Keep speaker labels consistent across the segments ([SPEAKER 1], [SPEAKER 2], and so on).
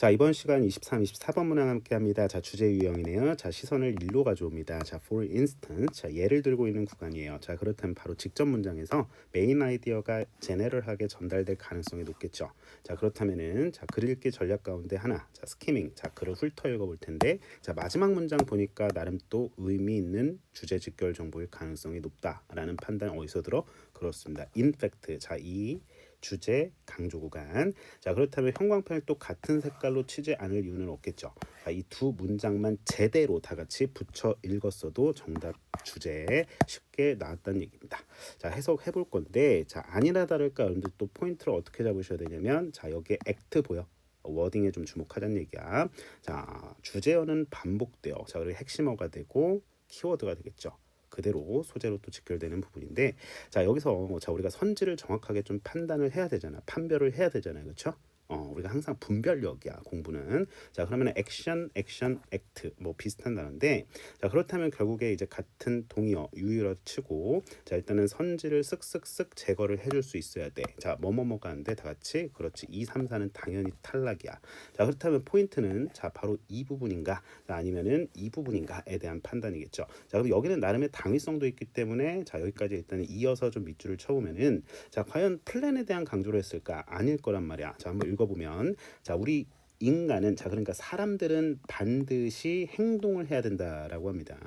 [SPEAKER 1] 자 이번 시간 23, 24번 문항 함께합니다. 자 주제 유형이네요. 자 시선을 일로 가져옵니다. 자 for instance, 자 예를 들고 있는 구간이에요. 자 그렇다면 바로 직접 문장에서 메인 아이디어가 제네럴하게 전달될 가능성이 높겠죠. 자 그렇다면은 자 글 읽기 전략 가운데 하나, 자 스키밍, 자 글을 훑어 읽어볼 텐데 자 마지막 문장 보니까 나름 또 의미 있는 주제 직결 정보일 가능성이 높다라는 판단 어디서 들어? 그렇습니다. in fact, 자이 주제 강조 구간. 자 그렇다면 형광펜을 또 같은 색깔로 치지 않을 이유는 없겠죠. 이 두 문장만 제대로 다 같이 붙여 읽었어도 정답 주제에 쉽게 나왔다는 얘기입니다. 자 해석해 볼 건데 자 아니나 다를까 여러분들 또 포인트를 어떻게 잡으셔야 되냐면 자 여기에 액트 보여. 워딩에 좀 주목하자는 얘기야. 자 주제어는 반복돼요. 자 그리고 핵심어가 되고 키워드가 되겠죠. 그대로 소재로 또 직결되는 부분인데 자 여기서 자 우리가 선지를 정확하게 좀 판단을 해야 되잖아. 판별을 해야 되잖아요. 그렇죠 어, 우리가 항상 분별력이야 공부는. 자 그러면 액션 액션 액트 뭐 비슷한 단어인데 자 그렇다면 결국에 이제 같은 동의어 유의어 치고 자 일단은 선지를 쓱쓱쓱 제거를 해줄 수 있어야 돼 자 뭐뭐뭐가 안돼. 다 같이. 그렇지. 2, 3, 4는 당연히 탈락이야. 자 그렇다면 포인트는 자 바로 이 부분인가? 자, 아니면은 이 부분인가에 대한 판단이겠죠. 자 그럼 여기는 나름의 당위성도 있기 때문에 자 여기까지 일단 이어서 좀 밑줄을 쳐보면은 자 과연 플랜에 대한 강조를 했을까? 아닐 거란 말이야. 자 한번 읽 읽어보면 자 우리 인간은 자 그러니까 사람들은 반드시 행동을 해야 된다라고 합니다.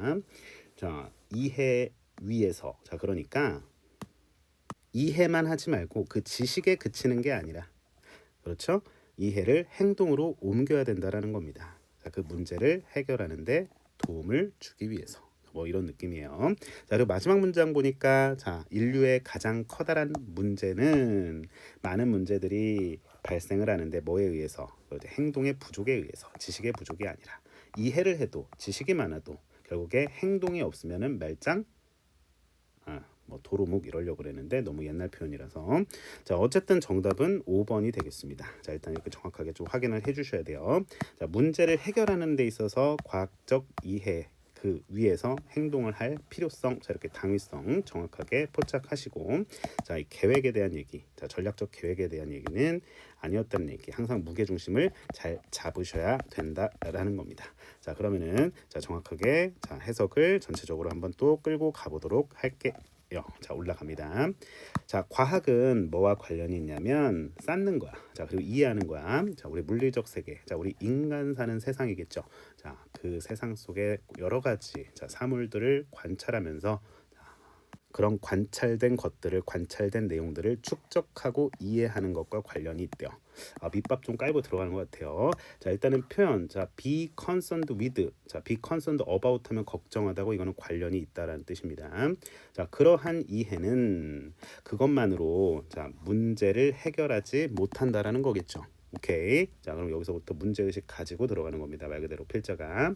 [SPEAKER 1] 자 이해 위에서 자 그러니까 이해만 하지 말고 그 지식에 그치는 게 아니라 그렇죠? 이해를 행동으로 옮겨야 된다라는 겁니다. 자, 그 문제를 해결하는데 도움을 주기 위해서. 뭐 이런 느낌이에요. 자 그리고 마지막 문장 보니까 자 인류의 가장 커다란 문제는 많은 문제들이 발생을 하는데 뭐에 의해서 행동의 부족에 의해서 지식의 부족이 아니라 이해를 해도 지식이 많아도 결국에 행동이 없으면은 말짱 아, 뭐 도루묵 이러려고 그랬는데 너무 옛날 표현이라서 자 어쨌든 정답은 5번이 되겠습니다. 자 일단 이렇게 정확하게 좀 확인을 해 주셔야 돼요. 자 문제를 해결하는 데 있어서 과학적 이해 그 위에서 행동을 할 필요성, 자 이렇게 당위성 정확하게 포착하시고 자 이 계획에 대한 얘기, 자 전략적 계획에 대한 얘기는 아니었다는 얘기, 항상 무게 중심을 잘 잡으셔야 된다라는 겁니다. 자 그러면은 자 정확하게 자 해석을 전체적으로 한번 또 끌고 가보도록 할게. 자 올라갑니다. 자 과학은 뭐와 관련이 있냐면 쌓는 거야. 자 그리고 이해하는 거야. 자 우리 물리적 세계. 자 우리 인간 사는 세상이겠죠. 자 그 세상 속에 여러 가지 자 사물들을 관찰하면서 그런 관찰된 것들을 관찰된 내용들을 축적하고 이해하는 것과 관련이 있대요. 아, 밑밥 좀 깔고 들어가는 것 같아요. 자 일단은 표현 자 be concerned with 자 be concerned about 하면 걱정하다고 이거는 관련이 있다라는 뜻입니다. 자 그러한 이해는 그것만으로 자 문제를 해결하지 못한다라는 거겠죠. 오케이. 자, 그럼 여기서부터 문제의식 가지고 들어가는 겁니다. 말 그대로 필자가.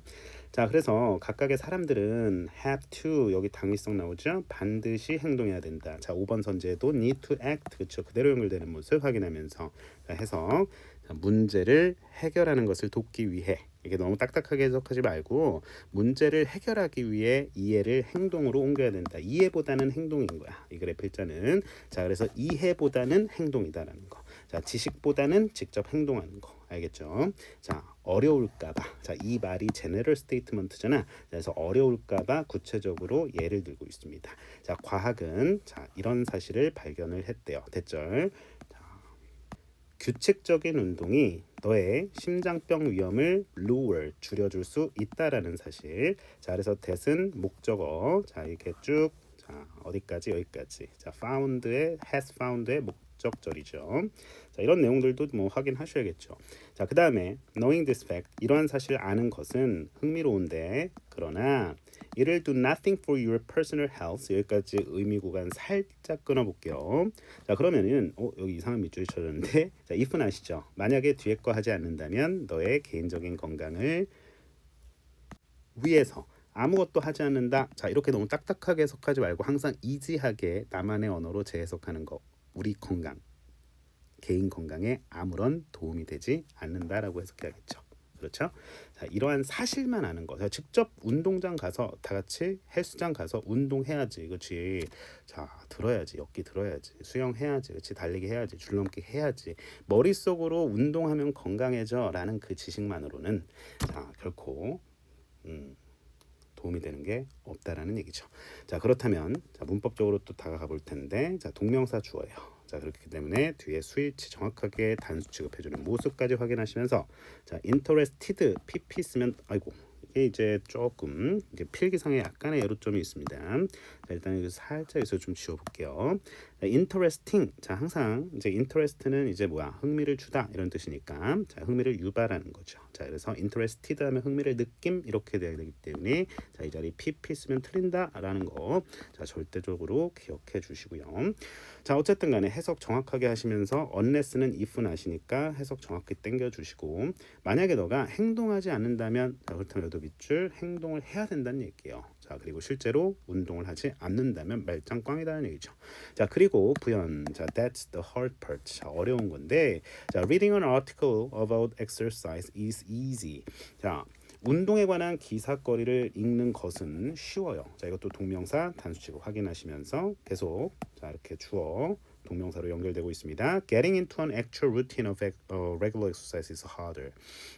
[SPEAKER 1] 자, 그래서 각각의 사람들은 have to 여기 당위성 나오죠? 반드시 행동해야 된다. 자, 5번 선제도 need to act 그렇죠. 그대로 연결되는 모습 확인하면서 자, 해석 자, 문제를 해결하는 것을 돕기 위해 이게 너무 딱딱하게 해석하지 말고 문제를 해결하기 위해 이해를 행동으로 옮겨야 된다. 이해보다는 행동인 거야. 이 글의 필자는 자 그래서 이해보다는 행동이다라는 거. 자, 지식보다는 직접 행동하는 거. 알겠죠? 자, 어려울까봐. 자, 이 말이 제너럴 스테이트먼트잖아. 그래서 어려울까봐 구체적으로 예를 들고 있습니다. 자, 과학은 자, 이런 사실을 발견을 했대요. 됐죠? 자, 규칙적인 운동이 너의 심장병 위험을 lower 줄여줄 수 있다라는 사실. 자, 그래서 that은 목적어. 자, 이렇게 쭉 자, 어디까지 여기까지. 자, found의 has found의 목 목적절이죠. 자, 이런 내용들도 뭐 확인하셔야겠죠. 자, 그 다음에 knowing this fact 이러한 사실을 아는 것은 흥미로운데 그러나 이를 do nothing for your personal health 여기까지 의미 구간 살짝 끊어볼게요. 자 그러면은 어, 여기 이상한 밑줄이 쳐졌는데 자 if는 아시죠? 만약에 뒤에 거 하지 않는다면 너의 개인적인 건강을 위해서 아무것도 하지 않는다. 자 이렇게 너무 딱딱하게 해석하지 말고 항상 이지하게 나만의 언어로 재해석하는 거. 우리 건강, 개인 건강에 아무런 도움이 되지 않는다라고 해석해야겠죠. 그렇죠? 자, 이러한 사실만 아는 거. 자, 직접 운동장 가서 다 같이 헬스장 가서 운동해야지. 그렇지? 자, 들어야지. 엮기 들어야지. 수영해야지. 그렇지? 달리기 해야지. 줄넘기 해야지. 머릿속으로 운동하면 건강해져라는 그 지식만으로는 자, 결코 음, 도움이 되는 게 없다라는 얘기죠. 자, 그렇다면 자, 문법적으로 또 다가가 볼 텐데 자, 동명사 주어예요. 자 그렇기 때문에 뒤에 수일치 정확하게 단수 취급해주는 모습까지 확인하시면서 자 interested pp 쓰면 아이고 이게 이제 조금 이제 필기상에 약간의 애로점이 있습니다. 자 일단 이거 살짝 여기서 좀 지워볼게요. 자, interesting 자 항상 이제 interest는 이제 뭐야 흥미를 주다 이런 뜻이니까 자 흥미를 유발하는 거죠. 자 그래서 interested 하면 흥미를 느낌 이렇게 돼야 되기 때문에 자 이 자리 pp 쓰면 틀린다라는 거 자 절대적으로 기억해 주시고요. 자 어쨌든 간에 해석 정확하게 하시면서 unless는 if는 아시니까 해석 정확히 땡겨 주시고 만약에 너가 행동하지 않는다면 자, 그렇다면 여도 밑줄 행동을 해야 된다는 얘기예요. 자 그리고 실제로 운동을 하지 않는다면 말짱 꽝이다는 얘기죠. 자 그리고 부연 자 that's the hard part 자 어려운 건데 자 reading an article about exercise is easy 자 운동에 관한 기사거리를 읽는 것은 쉬워요. 자 이것도 동명사 단수치고 확인하시면서 계속 자 이렇게 주어 동명사로 연결되고 있습니다. Getting into an actual routine of 어, regular exercise is harder.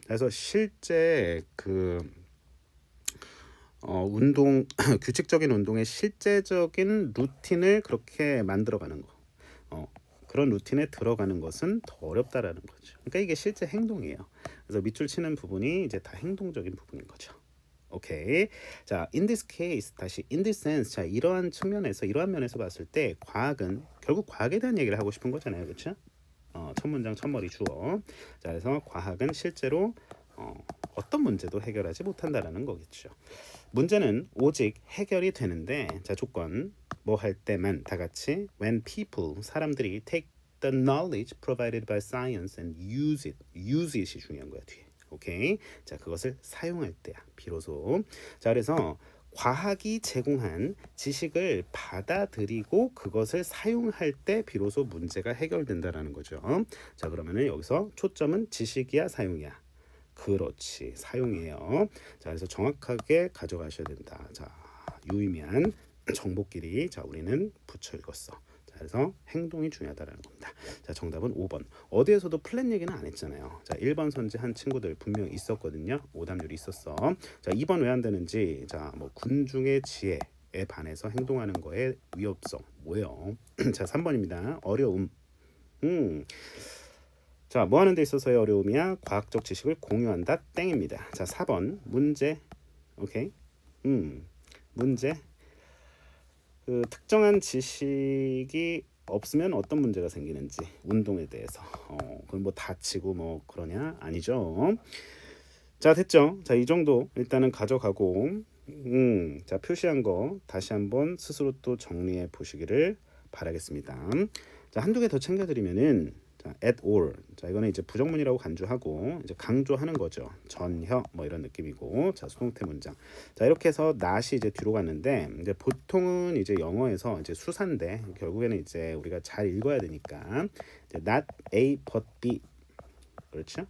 [SPEAKER 1] 그래서 실제 그 어, 운동 규칙적인 운동의 실제적인 루틴을 그렇게 만들어가는 거. 어, 그런 루틴에 들어가는 것은 더 어렵다라는 거죠. 그러니까 이게 실제 행동이에요. 그래서 밑줄 치는 부분이 이제 다 행동적인 부분인 거죠. 오케이. 자, in this case 다시 in this sense. 자, 이러한 측면에서 이러한 면에서 봤을 때 과학은 결국 과학에 대한 얘기를 하고 싶은 거잖아요. 그렇죠? 어, 첫 문장 첫 머리 주어. 자, 그래서 과학은 실제로 어, 어떤 문제도 해결하지 못한다라는 거겠죠. 문제는 오직 해결이 되는데 자 조건. 뭐 할 때만 다 같이 when people 사람들이 take the knowledge provided by science and use it. use it이 중요한 거야 뒤에. 오케이? 자 그것을 사용할 때야 비로소. 자 그래서 과학이 제공한 지식을 받아들이고 그것을 사용할 때 비로소 문제가 해결된다라는 거죠. 자 그러면은 여기서 초점은 지식이야 사용이야 그렇지 사용이에요. 자 그래서 정확하게 가져가셔야 된다. 자 유의미한 정보끼리 자 우리는 붙여 읽었어. 자 그래서 행동이 중요하다라는 겁니다. 자 정답은 5번. 어디에서도 플랜 얘기는 안 했잖아요. 자 1번 선지 한 친구들 분명 있었거든요. 오답률이 있었어. 자 2번 왜 안 되는지 자 뭐 군중의 지혜 에 반해서 행동하는 거에 위협성 뭐예요? 자 3번입니다. 어려움. 음. 자, 뭐 하는 데 있어서의 어려움이야? 과학적 지식을 공유한다. 땡입니다. 자, 4번. 문제. 오케이. 음. 문제. 그 특정한 지식이 없으면 어떤 문제가 생기는지 운동에 대해서 어, 그럼 뭐 다치고 뭐 그러냐 아니죠 자 됐죠 자 이 정도 일단은 가져가고 음, 자 표시한 거 다시 한번 스스로 또 정리해 보시기를 바라겠습니다 자 한두 개 더 챙겨드리면은 자, at all. 자, 이거는 이제 부정문이라고 간주하고 이제 강조하는 거죠. 전혀 뭐 이런 느낌이고. 자, 수동태 문장. 자, 이렇게 해서 not이 이제 뒤로 갔는데 이제 보통은 이제 영어에서 이제 수사인데 결국에는 이제 우리가 잘 읽어야 되니까 이제 not A but B. 그렇죠?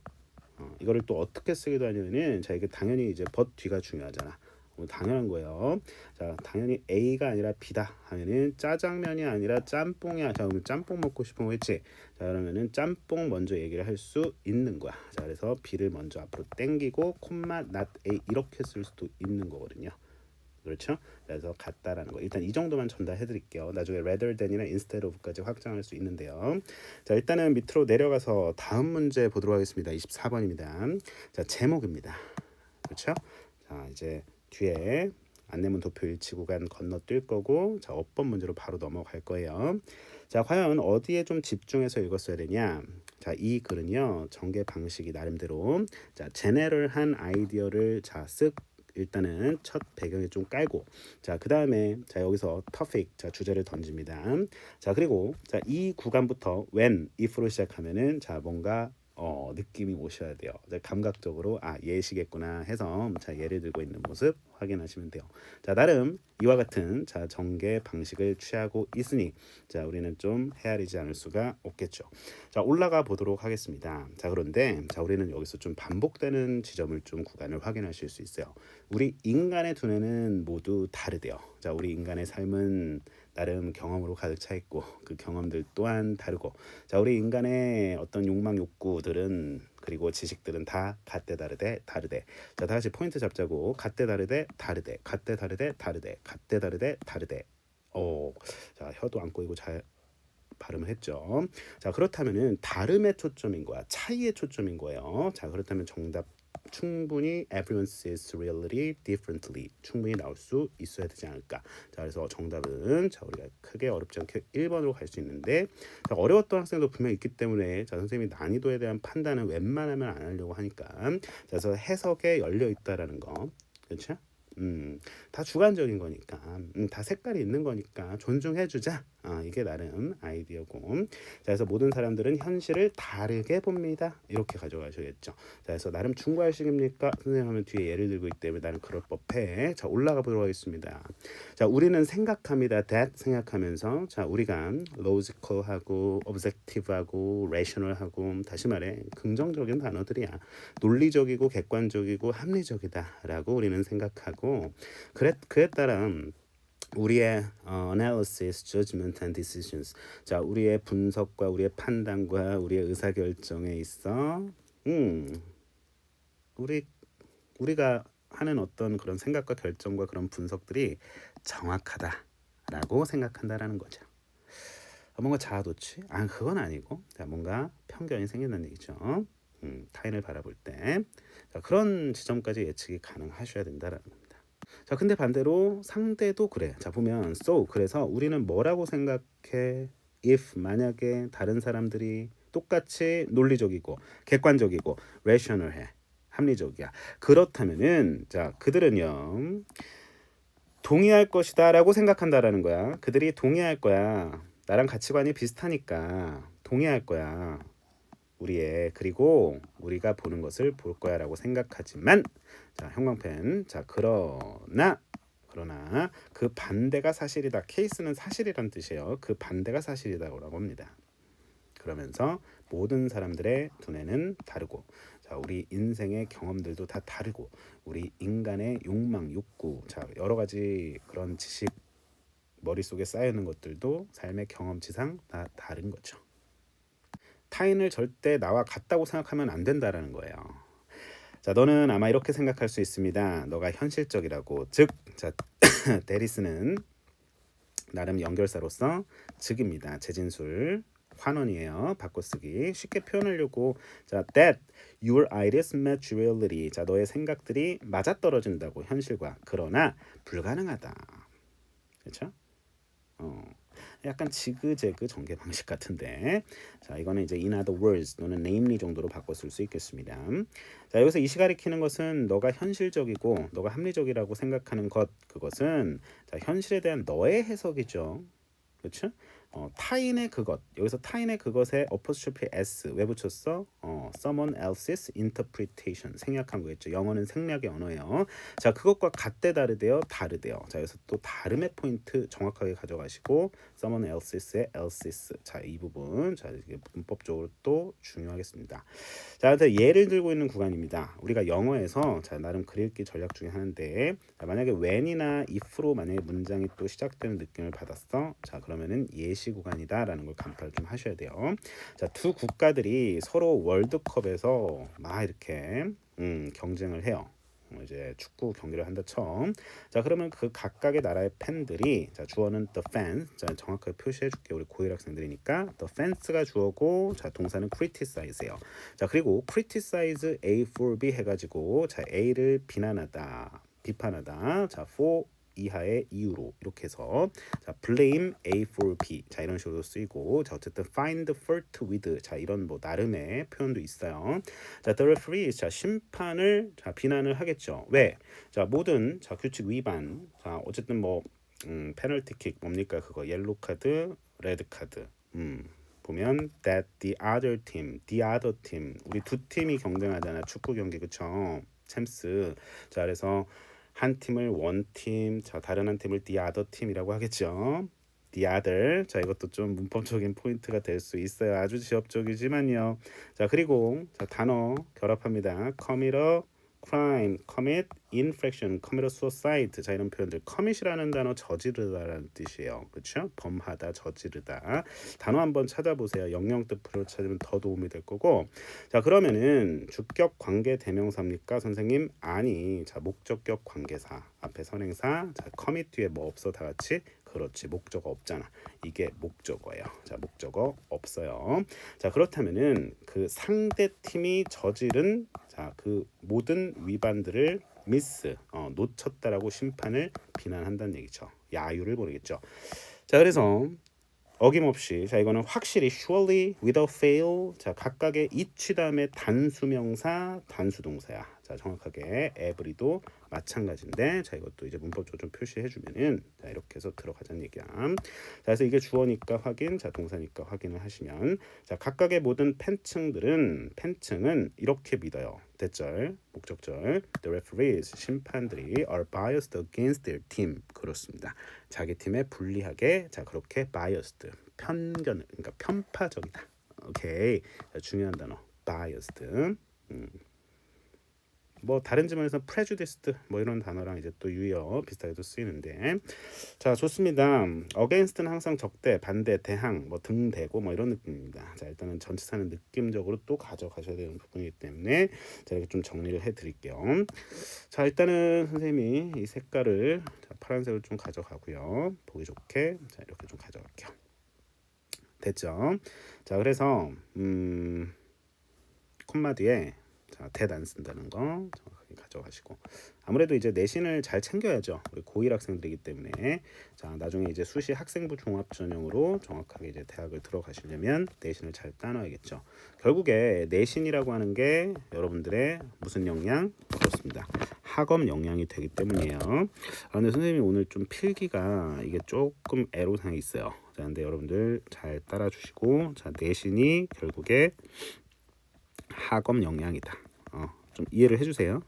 [SPEAKER 1] 어, 이거를 또 어떻게 쓰기도 하냐면은 자, 이게 당연히 이제 but 뒤가 중요하잖아. 뭐 당연한 거예요. 자, 당연히 A가 아니라 B다 하면은 짜장면이 아니라 짬뽕이야. 자, 그러면 짬뽕 먹고 싶은 거 있지? 자, 그러면은 짬뽕 먼저 얘기를 할 수 있는 거야. 자, 그래서 B를 먼저 앞으로 땡기고 콤마 not A 이렇게 쓸 수도 있는 거거든요. 그렇죠? 그래서 같다라는 거. 일단 이 정도만 전달해 드릴게요. 나중에 rather than이나 instead of까지 확장할 수 있는데요. 자, 일단은 밑으로 내려가서 다음 문제 보도록 하겠습니다. 24번입니다. 자, 제목입니다. 그렇죠? 자, 이제 뒤에 안내문 도표 일치 구간 건너뛸 거고 자 업번 문제로 바로 넘어갈 거예요. 자 과연 어디에 좀 집중해서 읽었어야 되냐? 자 이 글은요 전개 방식이 나름대로 자 제네럴한 아이디어를 자 쓱 일단은 첫 배경에 좀 깔고 자 그 다음에 자 여기서 topic 자 주제를 던집니다. 자 그리고 자 이 구간부터 when if로 시작하면은 자 뭔가 어, 느낌이 오셔야 돼요. 감각적으로 아 예시겠구나 해서 자 예를 들고 있는 모습 확인하시면 돼요. 자 나름 이와 같은 자 전개 방식을 취하고 있으니 자 우리는 좀 헤아리지 않을 수가 없겠죠. 자 올라가 보도록 하겠습니다. 자 그런데 자 우리는 여기서 좀 반복되는 지점을 좀 구간을 확인하실 수 있어요. 우리 인간의 두뇌는 모두 다르대요. 자 우리 인간의 삶은 나름 경험으로 가득 차 있고 그 경험들 또한 다르고. 자 우리 인간의 어떤 욕망 욕구들은 그리고 지식들은 다 같대 다르대 다르대. 자 다 같이 포인트 잡자고. 같대 다르대 다르대. 같대 다르대 다르대. 같대 다르대 다르대. 어자 혀도 안 꼬이고 잘 발음을 했죠. 자 그렇다면은 다름의 초점인 거야 차이의 초점인 거예요. 자 그렇다면 정답 충분히 everyone sees reality differently 충분히 나올 수 있어야 되지 않을까 자 그래서 정답은 자 우리가 크게 어렵지 않게 1번으로 갈 수 있는데 자, 어려웠던 학생도 분명 있기 때문에 자 선생님이 난이도에 대한 판단은 웬만하면 안 하려고 하니까 자, 그래서 해석에 열려 있다라는 거 그렇죠? 음, 다 주관적인 거니까, 음, 다 색깔이 있는 거니까 존중해주자. 아, 이게 나름 아이디어고. 자, 그래서 모든 사람들은 현실을 다르게 봅니다. 이렇게 가져가셔야겠죠. 자, 그래서 나름 중과식입니까? 선생님 하면 뒤에 예를 들고 있기 때문에 나는 그럴 법해. 자, 올라가 보도록 하겠습니다. 자, 우리는 생각합니다. that 생각하면서 자, 우리가 logical하고 objective하고 rational하고 다시 말해 긍정적인 단어들이야. 논리적이고 객관적이고 합리적이다라고 우리는 생각하고 그래 그에 따라 우리의 어, analysis, judgment and decisions. 자, 우리의 분석과 우리의 판단과 우리의 의사 결정에 있어 음. 우리 우리가 하는 어떤 그런 생각과 결정과 그런 분석들이 정확하다라고 생각한다라는 거죠. 아, 뭔가 자아도취? 아, 그건 아니고 자, 뭔가 편견이 생긴다는 얘기죠. 음, 타인을 바라볼 때 자, 그런 지점까지 예측이 가능하셔야 된다라는. 자, 근데 반대로 상대도 그래. 자, 보면 so 그래서 우리는 뭐라고 생각해? if 만약에 다른 사람들이 똑같이 논리적이고 객관적이고 rational해. 합리적이야. 그렇다면은 자, 그들은요. 동의할 것이다라고 생각한다라는 거야. 그들이 동의할 거야. 나랑 가치관이 비슷하니까 동의할 거야. 우리의 그리고 우리가 보는 것을 볼 거야라고 생각하지만 자 형광펜. 자 그러나 그러나 그 반대가 사실이다. 케이스는 사실이란 뜻이에요. 그 반대가 사실이다라고 합니다. 그러면서 모든 사람들의 두뇌는 다르고 자 우리 인생의 경험들도 다 다르고 우리 인간의 욕망 욕구 자 여러 가지 그런 지식 머릿속에 쌓여 있는 것들도 삶의 경험치상 다 다른 거죠 타인을 절대 나와 같다고 생각하면 안 된다라는 거예요. 자, 너는 아마 이렇게 생각할 수 있습니다. 너가 현실적이라고. 즉, 자, 데리스는 나름 연결사로서 즉입니다. 재진술 환원이에요. 바꿔쓰기 쉽게 표현하려고 자 that your ideas match reality 자 너의 생각들이 맞아떨어진다고 현실과 그러나 불가능하다. 그렇죠? 어. 약간 지그재그 전개 방식 같은데 자 이거는 이제 in other words 또는 namely 정도로 바꿔 쓸 수 있겠습니다. 자 여기서 이 시 가리 키는 것은 너가 현실적이고 너가 합리적이라고 생각하는 것 그것은 자 현실에 대한 너의 해석이죠. 그렇죠? 어, 타인의 그것 여기서 타인의 그것에 apostrophe s 왜 붙였어? 어, someone else's interpretation 생략한 거겠죠. 영어는 생략의 언어예요. 자 그것과 같대 다르대요, 다르대요. 자 여기서 또 다름의 포인트 정확하게 가져가시고 someone else's의 else's 자 이 부분 자 이게 문법적으로 또 중요하겠습니다. 자 그래서 예를 들고 있는 구간입니다. 우리가 영어에서 자 나름 글읽기 전략 중에 하는데 자, 만약에 when이나 if로 만약에 문장이 또 시작되는 느낌을 받았어. 자 그러면은 예시 구간이다라는 걸 간파를 좀 하셔야 돼요. 자, 두 국가들이 서로 월드컵에서 막 이렇게 음, 경쟁을 해요. 어, 이제 축구 경기를 한다 쳐. 자 그러면 그 각각의 나라의 팬들이 자 주어는 the fans 자 정확하게 표시해 줄게 우리 고1 학생들이니까 the fans가 주어고 자 동사는 criticize예요. 자 그리고 criticize A for B 해가지고 자 A를 비난하다 비판하다 자 for 이하의 이유로 이렇게 해서 자 blame A for B 자 이런 식으로 쓰이고 자 어쨌든 find fault with 자 이런 뭐 나름의 표현도 있어요. 자 the referee 자 심판을 자 비난을 하겠죠. 왜? 자 모든 자 규칙 위반 자 어쨌든 뭐 음, 페널티킥 뭡니까 그거 옐로 카드 레드 카드 음 보면 that the other team, the other team. 우리 두 팀이 경쟁하잖아. 축구 경기 그쵸? 챔스. 자, 그래서 한 팀을 team, 자 다른 한 팀을 the other team이라고 하겠죠. the other. 자, 이것도 좀 문법적인 포인트가 될 수 있어요. 아주 지엽적이지만요. 자, 그리고 자, 단어 결합합니다. commit a crime, commit infraction, commit a suicide. 자, 이런 표현들. commit이라는 단어 저지르다라는 뜻이에요. 그렇죠? 범하다, 저지르다. 단어 한번 찾아보세요. 영영 뜻으로 찾으면 더 도움이 될 거고. 자, 그러면은 주격 관계 대명사입니까, 선생님? 아니. 자, 목적격 관계사. 앞에 선행사. 자, commit 뒤에 뭐 없어 다 같이? 그렇지. 목적어 없잖아. 이게 목적어예요. 자, 목적어 없어요. 자, 그렇다면은 그 상대 팀이 저지른 자, 그 모든 위반들을 미스, 어, 놓쳤다라고 심판을 비난한다는 얘기죠. 야유를 보내겠죠. 자, 그래서 어김없이 자 이거는 확실히 surely, without fail 자 각각의 each 다음에 단수명사 단수동사야 자 정확하게 every도 마찬가지인데 자 이것도 이제 문법적으로 좀 표시해 주면은 자 이렇게 해서 들어가자는 얘기야. 자 그래서 이게 주어니까 확인 자 동사니까 확인을 하시면 자 각각의 모든 팬층들은 팬층은 이렇게 믿어요. 대절 목적절 the referees 심판들이 are biased against their team. 그렇습니다. 자기 팀에 불리하게 자 그렇게 biased 편견 그러니까 편파적이다. 오케이. 자, 중요한 단어 biased. 음. 뭐 다른 지문에서 prejudiced 뭐 이런 단어랑 이제 또 유의어 비슷하게도 쓰이는데. 자 좋습니다. against는 항상 적대 반대 대항 뭐 등대고 뭐 이런 느낌입니다. 자 일단은 전치사는 느낌적으로 또 가져가셔야 되는 부분이기 때문에 자 이렇게 좀 정리를 해 드릴게요. 자 일단은 선생님이 이 색깔을 자, 파란색을 좀 가져가고요. 보기 좋게. 자 이렇게 좀 가져갈게요. 됐죠? 자 그래서 음 콤마 뒤에 자, that 안 쓴다는 거 정확하게 가져가시고 아무래도 이제 내신을 잘 챙겨야죠. 우리 고1 학생들이기 때문에 자 나중에 이제 수시 학생부 종합 전형으로 정확하게 이제 대학을 들어가시려면 내신을 잘 따놔야겠죠. 결국에 내신이라고 하는 게 여러분들의 무슨 역량 그렇습니다. 학업 역량이 되기 때문이에요. 아, 근데 선생님이 오늘 좀 필기가 이게 조금 애로사항이 있어요. 자, 근데 여러분들 잘 따라주시고 자 내신이 결국에 학업 역량이다. 어, 좀 이해를 해주세요.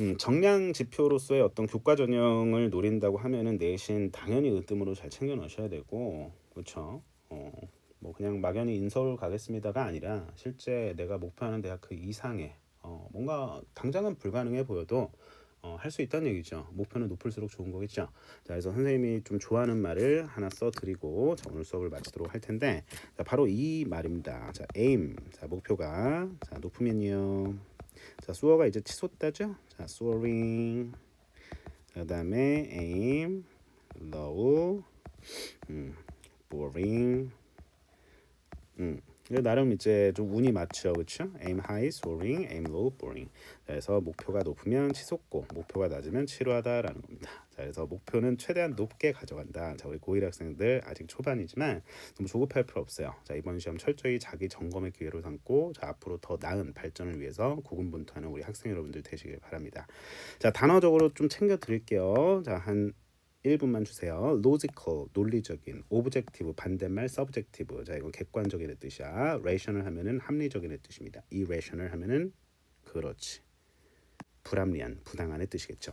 [SPEAKER 1] 음, 정량 지표로서의 어떤 교과 전형을 노린다고 하면은 내신 당연히 으뜸으로 잘 챙겨 넣으셔야 되고 그렇죠. 어, 뭐 그냥 막연히 인서울 가겠습니다가 아니라 실제 내가 목표하는 대학 그 이상의 어, 뭔가 당장은 불가능해 보여도 어, 할 수 있다는 얘기죠. 목표는 높을수록 좋은 거겠죠. 자, 그래서 선생님이 좀 좋아하는 말을 하나 써드리고 자, 오늘 수업을 마치도록 할 텐데 자, 바로 이 말입니다. 자, aim. 자, 목표가 자, 높으면요. 자, 수어가 이제 치솟다죠. 자, soaring. 자, 그다음에 aim, low, 음, boring. 음. 나름 이제 좀 운이 맞죠, 그렇죠? aim high, soaring, aim low, boring. 그래서 목표가 높으면 치솟고 목표가 낮으면 치루하다라는 겁니다. 자, 그래서 목표는 최대한 높게 가져간다. 자, 우리 고1 학생들 아직 초반이지만 너무 조급할 필요 없어요. 자, 이번 시험 철저히 자기 점검의 기회로 삼고 자, 앞으로 더 나은 발전을 위해서 고군분투하는 우리 학생 여러분들 되시길 바랍니다. 자, 단어적으로 좀 챙겨 드릴게요. 자, 한 1분만 주세요. logical 논리적인, objective 반대말 subjective. 자, 이거 객관적인 뜻이야. rational 하면은 합리적인 뜻입니다. irrational 하면은 그렇지. 불합리한, 부당한의 뜻이겠죠.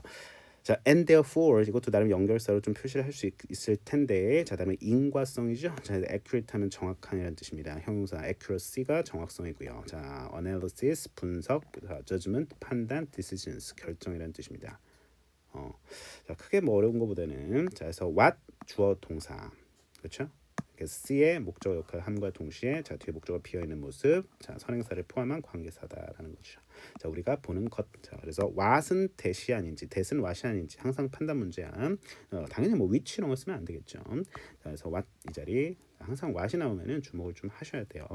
[SPEAKER 1] 자, and therefore 이것도 나름 연결사로 좀 표시를 할 수 있을 텐데, 자, 다음에 인과성이죠. 자, accurate 하면 정확한이라는 뜻입니다. 형용사 accuracy가 정확성이고요. 자, analysis 분석, 자, judgment 판단, decisions 결정이라는 뜻입니다. 어, 자 크게 뭐 어려운 것보다는 자 그래서 what 주어 동사 그렇죠? C의 목적어 역할 함과 동시에 자 뒤에 목적어 비어 있는 모습 자 선행사를 포함한 관계사다라는 거죠. 자 우리가 보는 것. 자 그래서 what은 대시 아닌지 대은 what이 아닌지 항상 판단 문제야. 어, 당연히 뭐 which 이런 거 쓰면 안 되겠죠. 자 그래서 what 이 자리 항상 what이 나오면은 주목을 좀 하셔야 돼요.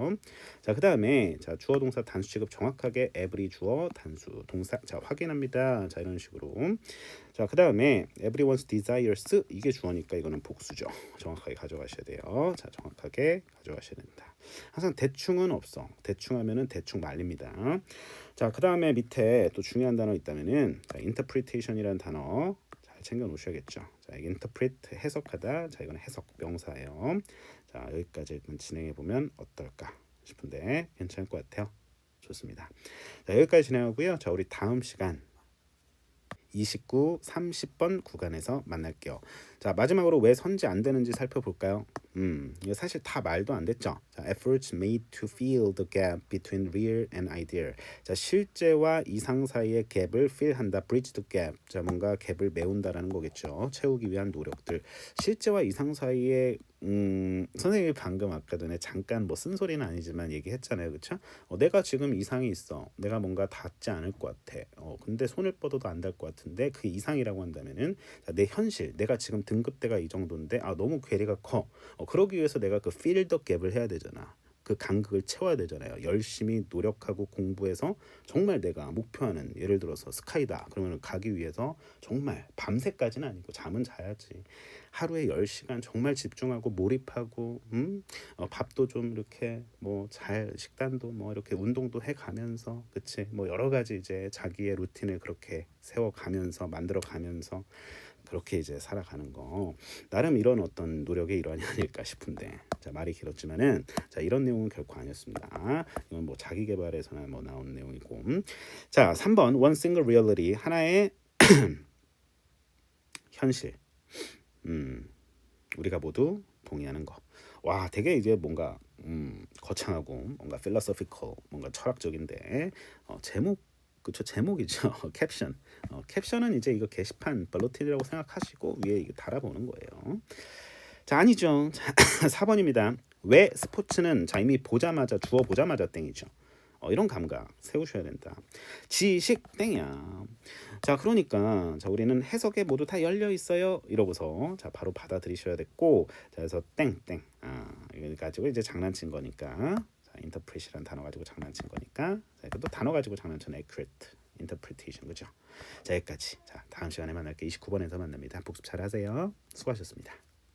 [SPEAKER 1] 자 그 다음에 자 주어 동사 단수 취급 정확하게 every 주어 단수 동사 자 확인합니다. 자 이런 식으로 자 그 다음에 everyone's desires 이게 주어니까 이거는 복수죠. 정확하게 가져가셔야 돼요. 자 정확하게 가져가셔야 됩니다. 항상 대충은 없어. 대충 하면은 대충 말립니다. 자 그 다음에 밑에 또 중요한 단어 있다면은 자, interpretation이라는 단어 잘 챙겨 놓으셔야겠죠. 자, interpret 해석하다. 자, 이건 해석 명사예요. 자 여기까지 일단 진행해 보면 어떨까 싶은데 괜찮을 것 같아요. 좋습니다. 자 여기까지 진행하고요. 자 우리 다음 시간 29, 30번 구간에서 만날게요. 자 마지막으로 왜 선지 안 되는지 살펴볼까요? 음 이거 사실 다 말도 안 됐죠. 자 efforts made to fill the gap between real and ideal. 자 실제와 이상 사이의 갭을 fill한다. bridge the gap. 자 뭔가 갭을 메운다라는 거겠죠. 채우기 위한 노력들. 실제와 이상 사이에 음 선생님이 방금 아까 전에 잠깐 뭐 쓴소리는 아니지만 얘기했잖아요, 그렇죠? 어, 내가 지금 이상이 있어. 내가 뭔가 닿지 않을 것 같아. 어 근데 손을 뻗어도 안 닿을 것 같은데 그 이상이라고 한다면은 자, 내 현실, 내가 지금 등급대가 이 정도인데 아 너무 괴리가 커. 어, 그러기 위해서 내가 그 the gap을 해야 되잖아. 그 간극을 채워야 되잖아요. 열심히 노력하고 공부해서 정말 내가 목표하는 예를 들어서 스카이다. 그러면 가기 위해서 정말 밤새까지는 아니고 잠은 자야지. 하루에 10시간 정말 집중하고 몰입하고 음? 어, 밥도 좀 이렇게 뭐 잘 식단도 뭐 이렇게 운동도 해 가면서 그치 뭐 여러 가지 이제 자기의 루틴을 그렇게 세워 가면서 만들어 가면서 그렇게 이제 살아가는 거. 나름 이런 어떤 노력의 일환이 아닐까 싶은데. 자 말이 길었지만은 자 이런 내용은 결코 아니었습니다. 이건 뭐 자기 개발에서나 뭐 나온 내용이고. 음. 자 3번 one single reality 하나의 현실. 음 우리가 모두 동의하는 거. 와 되게 이제 뭔가 음 거창하고 뭔가 philosophical 뭔가 철학적인데 어, 제목 그쵸 제목이죠. 캡션. 어, 캡션은 이제 이거 게시판 블로틴이라고 생각하시고 위에 이거 달아보는 거예요. 자 아니죠. 자, 4번입니다. 왜 스포츠는 자 이미 보자마자 주어 보자마자 땡이죠? 어, 이런 감각 세우셔야 된다. 지식 땡이야. 자 그러니까 자 우리는 해석에 모두 다 열려 있어요 이러고서 자 바로 받아들이셔야 됐고 자 그래서 땡땡. 아 이거 가지고 이제 장난친 거니까 자 interpret이라는 단어 가지고 장난친 거니까. 자 이것도 단어 가지고 장난친 accurate interpretation 그죠? 자 여기까지. 자 다음 시간에 만날게요 29번에서 만납니다. 복습 잘 하세요. 수고하셨습니다